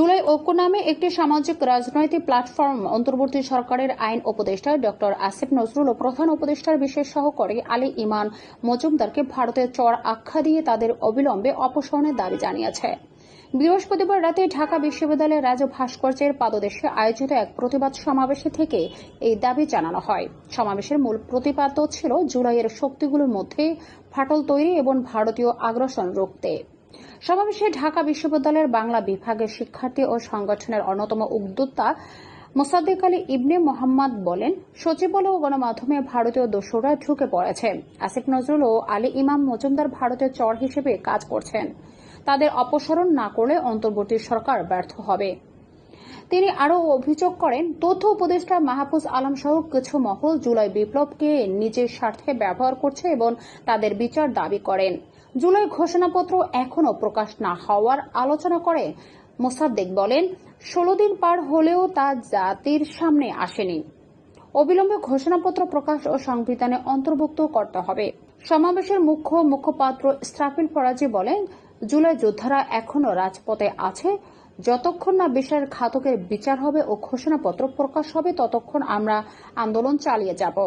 জুলাই ঐক্য নামে একটি সামাজিক রাজনৈতিক প্ল্যাটফর্ম অন্তর্বর্তী সরকারের আইন উপদেষ্টা ডক্টর আসিফ নজরুল ও প্রধান উপদেষ্টার বিশেষ সহকারী আলী ইমান মজুমদারকে ভারতের চর আখ্যা দিয়ে তাদের অবিলম্বে অপসারণের দাবি জানিয়েছে। বৃহস্পতিবার রাতে ঢাকা বিশ্ববিদ্যালয়ের রাজু ভাস্কর্যের পাদদেশে আয়োজিত এক প্রতিবাদ সমাবেশে থেকে এই দাবি জানানো হয়। সমাবেশের মূল প্রতিপাদ্য ছিল জুলাইয়ের শক্তিগুলোর মধ্যে ফাটল তৈরি এবং ভারতীয় আগ্রাসন রুখতে। সমাবেশে ঢাকা বিশ্ববিদ্যালয়ের বাংলা বিভাগের শিক্ষার্থী ও সংগঠনের অন্যতম উদ্যোক্তা মোসাদ্দেক আলী ইবনে মোহাম্মদ বলেন, সচিবালয় ও গণমাধ্যমে ভারতীয় দোসররা ঢুকে পড়েছে। আসিফ নজরুল ও আলী ইমাম মজুমদার ভারতের চর হিসেবে কাজ করছেন। তাদের অপসারণ না করলে অন্তর্বর্তী সরকার ব্যর্থ হবে। তিনি আরও অভিযোগ করেন, তথ্য উপদেষ্টা মাহফুজ আলম সহ কিছু মহল জুলাই বিপ্লবকে নিজের স্বার্থে ব্যবহার করছে এবং তাদের বিচার দাবি করেন। জুলাই ঘোষণাপত্র এখনও প্রকাশ না হওয়ার আলোচনা করে মোসাদ্দেক বলেন, ষোলো দিন পার হলেও তা জাতির সামনে আসেনি। অবিলম্বে ঘোষণাপত্র প্রকাশ ও সংবিধানে অন্তর্ভুক্ত করতে হবে। সমাবেশের মুখ্য মুখপাত্র স্ট্রাফিল ফরাজি বলেন জুলাই যোদ্ধারা এখনও রাজপথে আছে। যতক্ষণ না বিষয়ের ঘাতকের বিচার হবে ও ঘোষণাপত্র প্রকাশ হবে, ততক্ষণ আমরা আন্দোলন চালিয়ে যাব।